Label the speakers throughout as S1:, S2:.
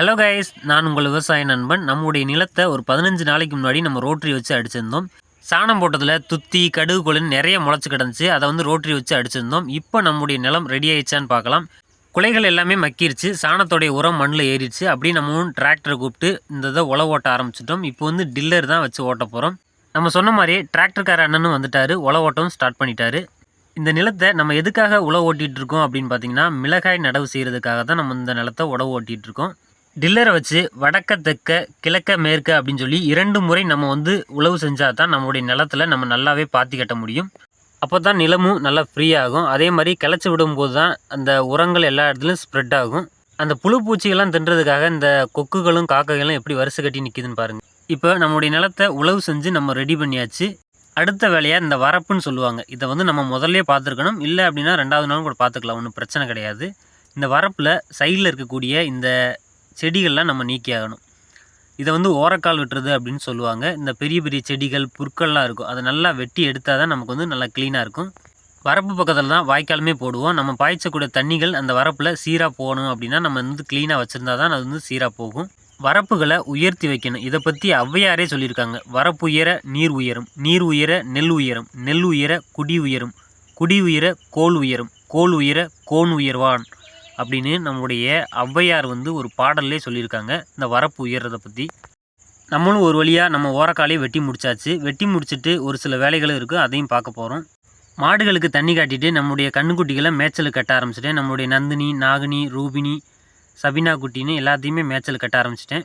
S1: Hello guys நான் உங்கள் விவசாய நண்பன். நம்முடைய நிலத்தை ஒரு பதினஞ்சு நாளைக்கு முன்னாடி நம்ம ரோட்டரி வச்சு அடிச்சிருந்தோம். சாணம் போட்டதில் துத்தி கடுகு கொழுன்னு நிறைய முளைச்சி கிடந்துச்சு. அதை வந்து ரோட்டரி வச்சு அடிச்சிருந்தோம். இப்போ நம்முடைய நிலம் ரெடி ஆயிடுச்சான்னு பார்க்கலாம். குலைகள் எல்லாமே மக்கிருச்சு. சாணத்தோடைய உரம் மண்ணில் ஏறிடுச்சு. அப்படியே நம்மளும் டிராக்டரை கூப்பிட்டு இந்த இதை உழவு ஓட்ட ஆரம்பிச்சிட்டோம். இப்போ வந்து டில்லர் தான் வச்சு ஓட்ட போகிறோம் நம்ம சொன்ன மாதிரியே டிராக்டர்கார அண்ணனும் வந்துட்டார். உழவு ஓட்டவும் ஸ்டார்ட் பண்ணிட்டாரு. இந்த நிலத்தை நம்ம எதுக்காக உழவு ஓட்டிகிட்டு இருக்கோம் அப்படின்னு பார்த்தீங்கன்னா மிளகாய் நடவு செய்கிறதுக்காக தான் நம்ம இந்த நிலத்தை உழவு ஓட்டிகிட்டு இருக்கோம். டில்லரை வச்சு வடக்க தெற்க கிழக்க மேற்க அப்படின்னு சொல்லி இரண்டு முறை நம்ம வந்து உழவு செஞ்சால் தான் நம்மளுடைய நிலத்துல நம்ம நல்லாவே பாத்தி கட்ட முடியும். அப்போ தான் நிலமும் நல்லா ஃப்ரீயாகும் அதே மாதிரி கிளச்சி விடும்போது தான் அந்த உரங்கள் எல்லா இடத்துலையும் ஸ்ப்ரெட் ஆகும். அந்த புழு பூச்சிகள்லாம் தின்றதுக்காக இந்த கொக்குகளும் காக்கைகளும் எப்படி வரிசை கட்டி நிற்கிதுன்னு பாருங்கள் இப்போ நம்மளுடைய நிலத்தை உழவு செஞ்சு நம்ம ரெடி பண்ணியாச்சு. அடுத்த வேலையாக இந்த வரப்புன்னு சொல்லுவாங்க. இதை வந்து நம்ம முதல்ல பார்த்துருக்கணும். இல்லை அப்படின்னா ரெண்டாவது நாளும் கூட பார்த்துக்கலாம். ஒன்றும் பிரச்சனை கிடையாது. இந்த வரப்பில் சைடில் இருக்கக்கூடிய இந்த செடிகள்லாம் நம்ம நீக்கி ஆகணும் இதை வந்து ஓரக்கால் வெட்டுறது அப்படின்னு சொல்லுவாங்க. இந்த பெரிய பெரிய செடிகள் புற்கள்லாம் இருக்கும். அதை நல்லா வெட்டி எடுத்தால் தான் நமக்கு வந்து நல்லா க்ளீனாக இருக்கும். வரப்பு பக்கத்தில் தான் வாய்க்காலுமே போடுவோம். நம்ம பாய்ச்சக்கூடிய தண்ணிகள் அந்த வரப்பில் சீராக போகணும் அப்படின்னா நம்ம வந்து க்ளீனாக வச்சுருந்தா தான் அது வந்து சீராக போகும். வரப்புகளை உயர்த்தி வைக்கணும். இதை பற்றி ஔவையாரே சொல்லியிருக்காங்க. வரப்பு உயர நீர் உயரும். நீர் உயர நெல் உயரும். நெல் உயர குடி உயரும். குடி உயர கோல் உயரும். கோல் உயர கோன் உயர்வான். அப்படின்னு நம்முடைய ஔவையார் வந்து ஒரு பாடல்லே சொல்லியிருக்காங்க. இந்த வரப்பு உயர்றதை பற்றி நம்மளும் ஒரு வழியாக நம்ம ஓரக்காலையும் வெட்டி முடிச்சாச்சு. வெட்டி முடிச்சுட்டு ஒரு சில வேலைகளும் இருக்குது அதையும் பார்க்க போகிறோம் மாடுகளுக்கு தண்ணி காட்டிட்டு நம்முடைய கண்ணுக்குட்டிகளை மேய்ச்சலுக்கு கட்ட ஆரம்பிச்சிட்டேன். நம்மளுடைய நந்தினி நாகினி ரூபினி சபினா குட்டின்னு எல்லாத்தையுமே மேய்ச்சல் கட்ட ஆரம்பிச்சிட்டேன்.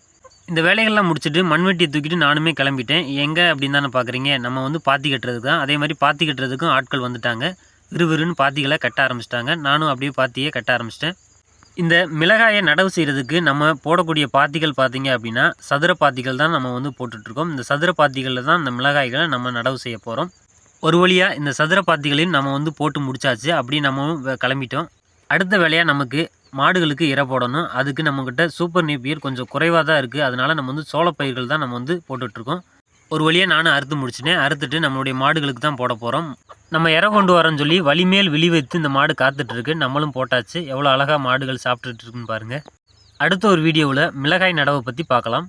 S1: இந்த வேலைகள்லாம் முடிச்சுட்டு மண்வெட்டியை தூக்கிட்டு நானுமே கிளம்பிட்டேன். எங்கே அப்படின்னு தானே பார்க்குறீங்க நம்ம வந்து பாத்தி கட்டுறதுக்கு தான். அதே மாதிரி பாத்தி கட்டுறதுக்கும் ஆட்கள் வந்துட்டாங்க. விறுவிறுன்னு பாத்திகளை கட்ட ஆரம்பிச்சிட்டாங்க. நானும் அப்படியே பாத்தியே கட்ட ஆரம்பிச்சிட்டேன். இந்த மிளகாயை நடவு செய்கிறதுக்கு நம்ம போடக்கூடிய பாத்திகள் பார்த்தீங்க அப்படின்னா சதுர பாத்திகள் தான் நம்ம வந்து போட்டுட்ருக்கோம். இந்த சதுர பாத்திகளில் தான் இந்த மிளகாய்களை நம்ம நடவு செய்ய போகிறோம் ஒரு வழியாக இந்த சதுர பாத்திகளையும் நம்ம வந்து போட்டு முடிச்சாச்சு. அப்படி நம்ம கிளம்பிட்டோம். அடுத்த வேலையாக நமக்கு மாடுகளுக்கு இரை போடணும். அதுக்கு நம்மக்கிட்ட சூப்பர் நேப்பியர் கொஞ்சம் குறைவாக தான் இருக்குது அதனால் நம்ம வந்து சோளப்பயிர்கள் தான் நம்ம வந்து போட்டுட்ருக்கோம். ஒரு வழியாக நானும் அறுத்து முடிச்சிட்டேன். அறுத்துட்டு நம்மளுடைய மாடுகளுக்கு தான் போட போகிறோம் நம்ம இறை கொண்டு வரோன்னு சொல்லி வலிமேல் விழி வைத்து இந்த மாடு காத்துட்ருக்கு. நம்மளும் போட்டாச்சு. எவ்வளோ அழகாக மாடுகள் சாப்பிட்டுட்டு இருக்குன்னு பாருங்கள் அடுத்த ஒரு வீடியோவில் மிளகாய் நடவை பற்றி பார்க்கலாம்.